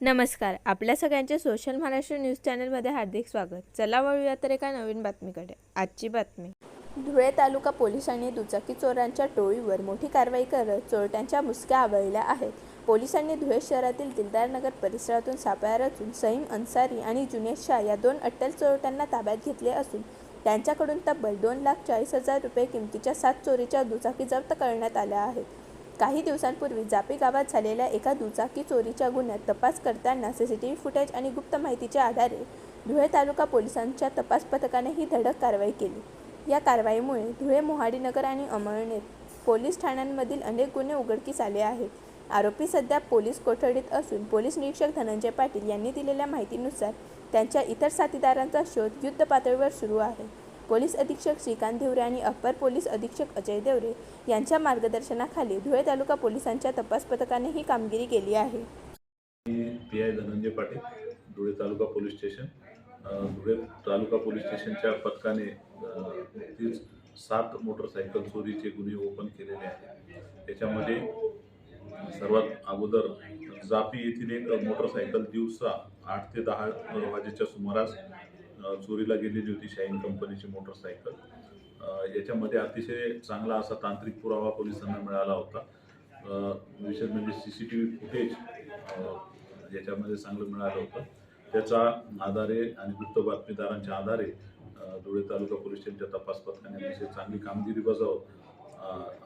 नमस्कार आपल्या सगळ्यांचे सोशल महाराष्ट्र न्यूज चॅनलमध्ये हार्दिक स्वागत. चला वळूया तर एका नवीन बातमीकडे. आजची बातमी. धुळे तालुका पोलिसांनी दुचाकी चोरांच्या टोळीवर मोठी कारवाई करत चोरट्यांच्या मुसक्या आवळल्या आहेत. पोलिसांनी धुळे शहरातील दिलदारनगर परिसरातून सापळा रचून सईम अन्सारी आणि जुनेद शाह या दोन अट्टल चोरट्यांना ताब्यात घेतले असून त्यांच्याकडून तब्बल दोन लाख चाळीस हजार रुपये किमतीच्या सात चोरीच्या दुचाकी जप्त करण्यात आल्या आहेत. काही दिवसांपूर्वी जापी गावात झालेल्या एका दुचाकी चोरीच्या गुन्ह्यात तपास करताना C C T V footage आणि गुप्त माहितीच्या आधारे धुळे तालुका पोलिसांच्या तपास पथकाने ही धडक कारवाई केली. या कारवाईमुळे धुळे मोहाडीनगर आणि अमळनेर पोलीस ठाण्यांमधील अनेक गुन्हे उघडकीस आले आहेत. आरोपी सध्या पोलीस कोठडीत असून पोलीस निरीक्षक धनंजय पाटील यांनी दिलेल्या माहितीनुसार त्यांच्या इतर साथीदारांचा शोध युद्ध पातळीवर सुरू आहे. पोलीस अधीक्षक श्रीकांत देवरे आणि अप्पर पोलीस अधीक्षक अजय देवरे यांच्या मार्गदर्शनाखाली धुळे तालुका पोलिसांच्या तपास पथकाने ही कामगिरी केली आहे. P I Dhananjay Patil Dhule taluka police station. Dhule taluka police स्टेशनच्या पथकाने सात मोटरसायकल चोरीचे गुन्हे ओपन केलेले आहेत. त्याच्यामध्ये सर्वात अगोदर जापी येथील एक मोटरसायकल दिवसा आठ ते दहा वाजेच्या सुमारास चोरीला गेलेली होती शाईन कंपनीची मोटरसायकल. याच्यामध्ये अतिशय चांगला असा तांत्रिक पुरावा पोलिसांना मिळाला होता. विशेष म्हणजे C C T V footage याच्यामध्ये चांगलं मिळालं होतं. त्याचा आधारे आणि गुप्त बातमीदारांच्या आधारे धुळे तालुका पोलीस स्टेशनच्या तपास पथकाने अतिशय चांगली कामगिरी बजावत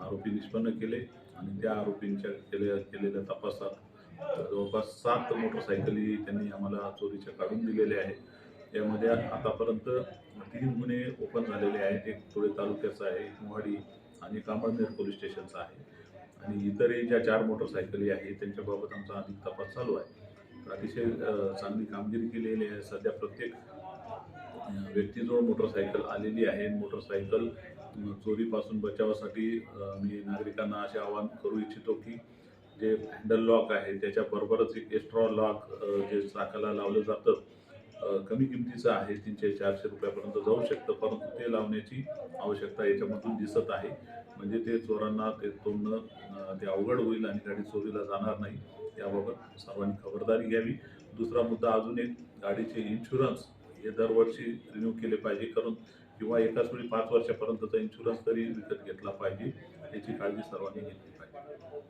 आरोपी निष्पन्न केले आणि त्या आरोपींच्या केल्या केलेल्या तपासात जवळपास सात मोटरसायकली त्यांनी आम्हाला चोरीच्या काढून दिलेल्या आहेत. यामध्ये आतापर्यंत तीन गुन्हे ओपन झालेले आहेत. एक थोडे तालुक्याचा आहे एक मोहाडी आणि एक पोलीस स्टेशनचा आहे. आणि इतरही ज्या चार मोटरसायकली आहेत त्यांच्याबाबत आमचा अधिक तपास चालू आहे. तर अतिशय चांगली कामगिरी केलेली आहे. सध्या प्रत्येक व्यक्तीजवळ मोटरसायकल आलेली आहे. मोटरसायकल चोरीपासून बचावासाठी मी नागरिकांना असे आवाहन करू इच्छितो की जे हँडल लॉक आहे त्याच्याबरोबरच एक एक्स्ट्रा लॉक जे चाकाला लावलं जातं कमी किमतीचं आहे तीनशे चारशे रुपयापर्यंत जाऊ शकतं. परंतु ते लावण्याची आवश्यकता याच्यामधून दिसत आहे. म्हणजे ते चोरांना ते तोडणं ते अवघड होईल आणि गाडी चोरीला जाणार नाही याबाबत सर्वांनी खबरदारी घ्यावी. दुसरा मुद्दा अजून एक गाडीचे इन्शुरन्स हे दरवर्षी रिन्यू केले पाहिजे. कारण किंवा एकाच वेळी पाच वर्षापर्यंतचा इन्शुरन्स तरी विकत घेतला पाहिजे याची काळजी सर्वांनी घेतली पाहिजे.